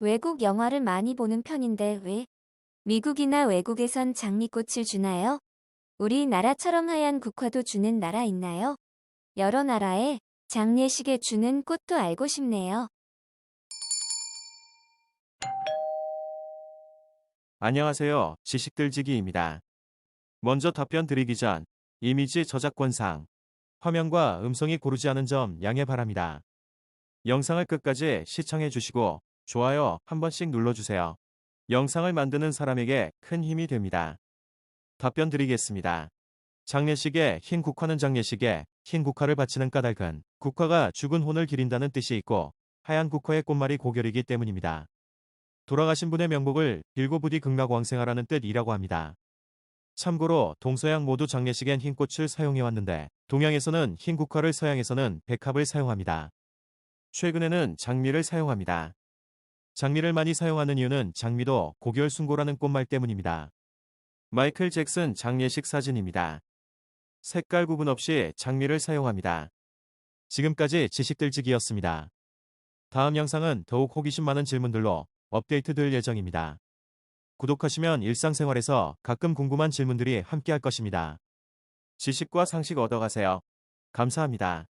외국 영화를 많이 보는 편인데 왜? 미국이나 외국에선 장미꽃을 주나요? 우리나라처럼 하얀 국화도 주는 나라 있나요? 여러 나라에 장례식에 주는 꽃도 알고 싶네요. 안녕하세요. 지식들지기입니다. 먼저 답변 드리기 전 이미지 저작권상 화면과 음성이 고르지 않은 점 양해 바랍니다. 영상을 끝까지 시청해 주시고 좋아요 한 번씩 눌러주세요. 영상을 만드는 사람에게 큰 힘이 됩니다. 답변 드리겠습니다. 장례식에 흰 국화는 장례식에 흰 국화를 바치는 까닭은 국화가 죽은 혼을 기린다는 뜻이 있고 하얀 국화의 꽃말이 고결이기 때문입니다. 돌아가신 분의 명복을 빌고 부디 극락왕생하라는 뜻이라고 합니다. 참고로 동서양 모두 장례식엔 흰 꽃을 사용해왔는데 동양에서는 흰 국화를 서양에서는 백합을 사용합니다. 최근에는 장미를 사용합니다. 장미를 많이 사용하는 이유는 장미도 고결 순고라는 꽃말 때문입니다. 마이클 잭슨 장례식 사진입니다. 색깔 구분 없이 장미를 사용합니다. 지금까지 지식들지기였습니다. 다음 영상은 더욱 호기심 많은 질문들로 업데이트 될 예정입니다. 구독하시면 일상생활에서 가끔 궁금한 질문들이 함께할 것입니다. 지식과 상식 얻어가세요. 감사합니다.